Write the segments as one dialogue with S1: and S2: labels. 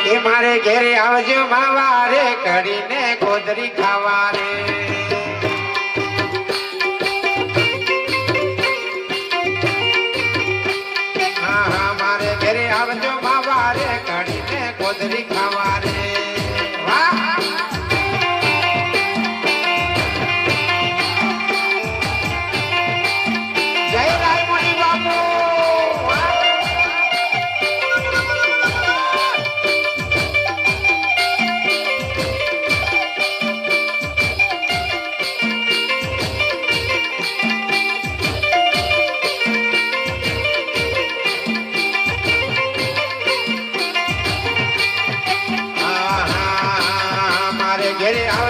S1: એ મારે ઘેરે આવજો માવા રે કરીને ગોદરી ખાવા રે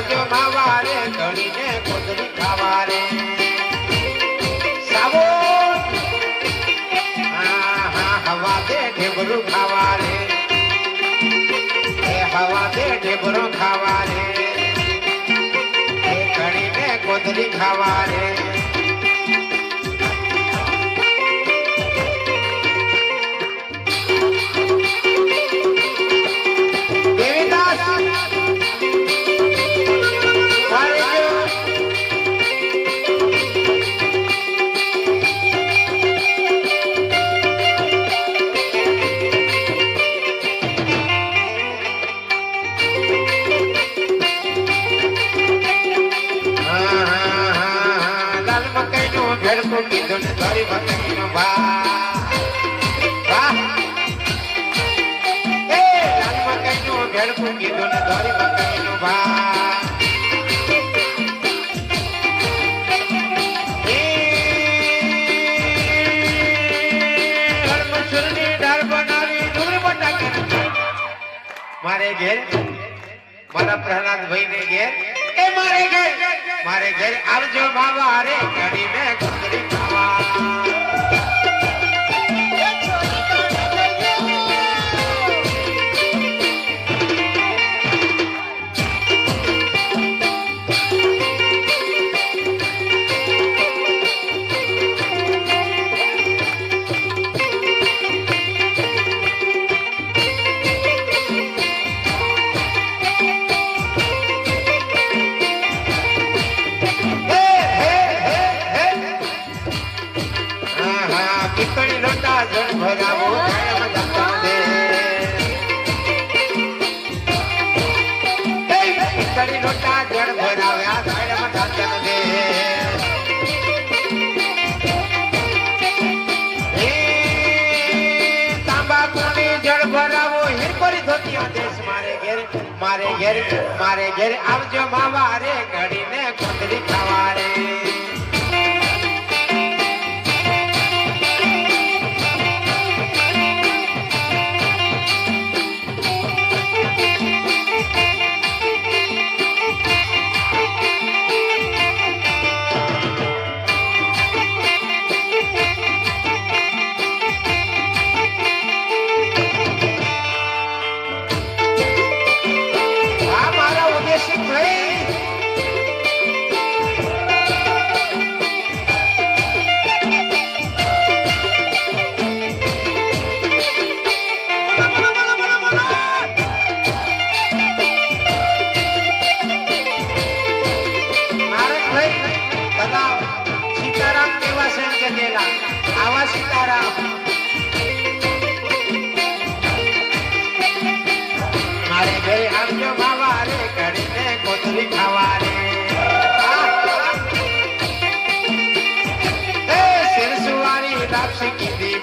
S1: ઘેરે આવજો માવા રે ઘડીને કોતરી ખાવા રે સાવો આહા, હવા દે ઢેબરું ખાવા રે એ હવા દે ઢેબરું ખાવા રે એ ઘડીને કોતરી ખાવા રે ને દાળ બનાવી દૂર બટાકાની. મારે ઘેર મારા પ્રહલાદ ભાઈ ને ઘેર એ મારે ઘર? મારે ઘર આવજો બાબા રે ઘડી મેં ઘડી ખાવા. ઘેર મારે ઘેર આવજો માવા રે ઘડીને કોતરી મારા ઉદ્દેશિક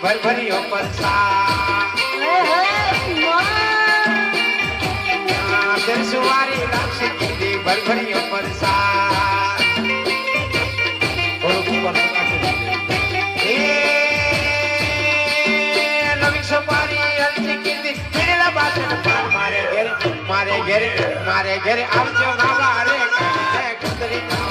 S1: ભરભરીઓ પલસા લાપસી કીધી ભરભરીઓ પલસા મારે ઘેર મારે ઘેર આવજો બાબા રે કોતરી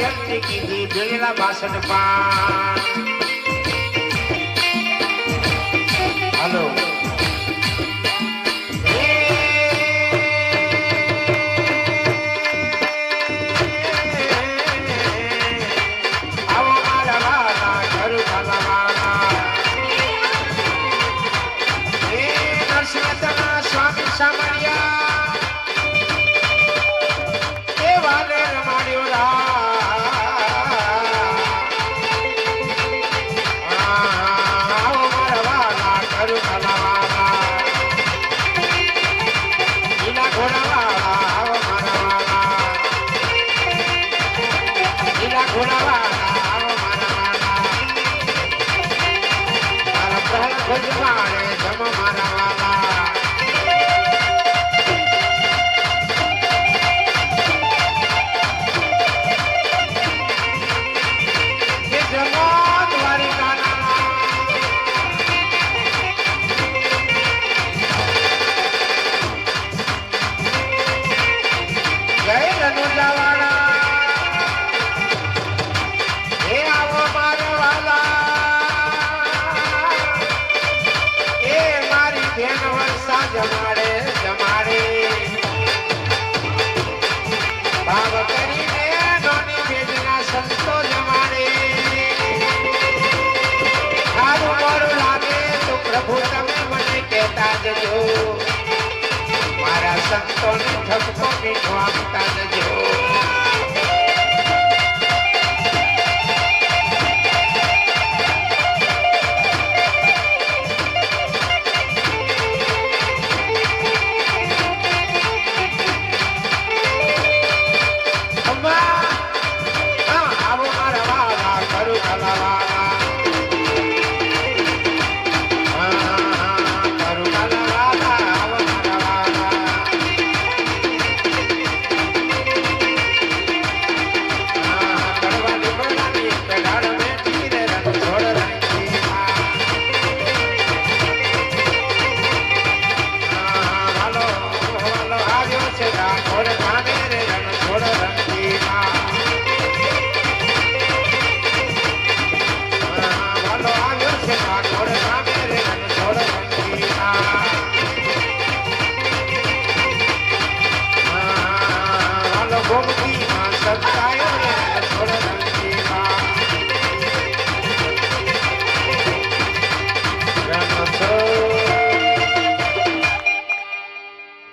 S1: વ્યક્તિ કીધી જોયેલા બાસઠ પાન. I'm sorry, I'm I'm sorry, I'm